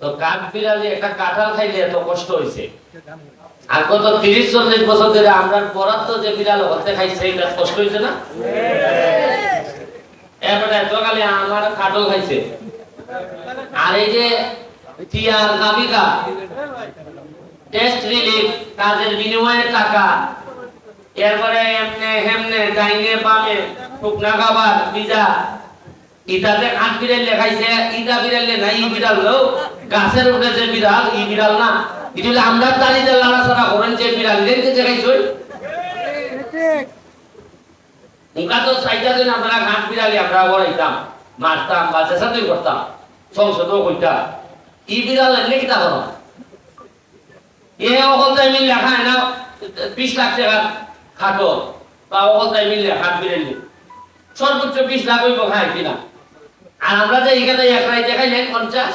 তো কাঠ একটা কাঁঠাল খাইলে এত কষ্ট হয়েছে আর গত তিরিশ চল্লিশ বছর ধরে আমরা বরাদ্দ যে বিড়াল হতে খাইছে, এটা কষ্ট হয়েছে না? এরপরে এত খালি আমার কাঠও খাইছে। আর এই যে টিয়ার নাবিকা টেস্ট রিলিফ কাজের বিনিময়ে টাকা, এরপরে এমনে হেমনে ডাইনে বামে শুকনা খাবার, পিজা, ইটাতে কাঠ বিড়াল লেখাইছে ইটা বিড়াল নাই বিড়াল লো গাছের উপরে যে বিড়াল, ই বিড়াল না, এটা আমরা দাঁড়িয়ে লাড়াচাড়া করেন যে বিড়াল দেখতে দেখাইছই মুখা তো চাইটা দিন আমরা ঘাট বিড়ালি আমরা বড়াইতাম মারতাম বা চেষ্টাতেই করতাম, সংসদও কইতাম। ই বিড়াল এমনি কিতা করো? এ অকল তাই মিল লেখা না, বিশ লাখ টাকা খাটো, বা অকল তাই মিল লেখা বিড়ালি সর্বোচ্চ বিশ লাখ হইব খাই কিনা। আর আমরা যে এখানে এক রাই দেখাই পঞ্চাশ।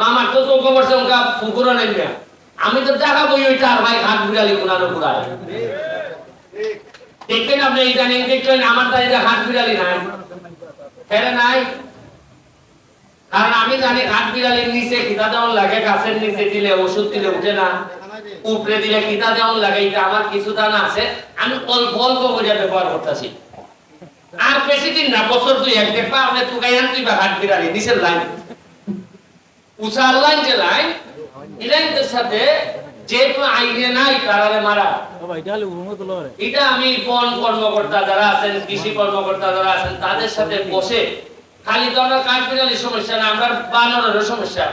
মামার তো চৌক বসে ওকা ফুকুরও নেই। আমি তো দেখাবো ওইটা আর ভাই ঘাট বিড়ালি ঘুরানো ঘুরায় দেখবেন আপনি ইদানিং দেখছেন আমার দাঁড়িয়ে ঘাট বিড়ালি নাই। ফেরে নাই। কারণ আমি জানি ঘাট বিড়ালির নিচে খিতা যেমন লাগে, গাছের নিচে দিলে ওষুধ দিলে উঠে না। উপরে দিলে খিতা যেমন লাগে, এটা আমার কিছু দানা আছে। আমি অল্প অল্প করে ব্যবহার করতেছি। আর বেশি দিন না, বছর দুই এক দেখবা আপনি তুকাই আন তুই বা ঘাট বিড়ালি, নিচের লাইন। উষার লাইন যে লাইন এই সাথে যেহেতু আইনে নাই তারারে মারা। এটা আমি বন কর্মকর্তা যারা আছেন কৃষি কর্মকর্তা যারা আছেন তাদের সাথে বসে। খালি তো আমরা কাঠবিড়ালির সমস্যা না আমরা বানরের সমস্যা।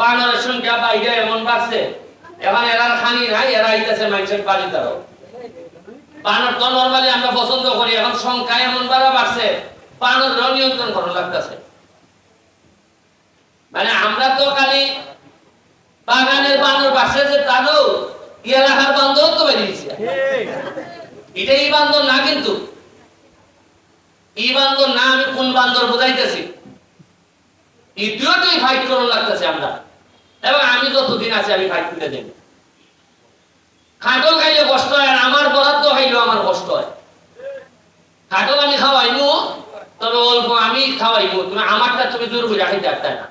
বানরের সংখ্যা বাইরে এমন বাড়ছে। এখন এরা খানি নাই এরা আইতেছে মানুষের বাড়ি তারও বানর তো নর্মালি আমরা পছন্দ করি এখন সংখ্যা এমন বাড়া বাড়ছে বানর নিয়ন্ত্রণ করা লাগতেছে। মানে আমরা তো খালি বাগানের বানর বাসে যে তারও এলাকার বান্ধব তো বেরিয়েছে এটা বান্দর না কিন্তু। এই বান্দর না আমি কোন বান্দর বোঝাইতেছি। এই ফাইট করার লাগতেছে আমরা। এবং আমি যতদিন আছি, আমি ফাইট করে দেব। খাটল খাইলে কষ্ট হয়, আর আমার বরাদ্দ খাইলেও আমার কষ্ট হয়। খাটল আমি খাওয়াইবো তবে অল্প আমি খাওয়াইবো তুমি আমারটা তুমি জোর করে খাইতে না।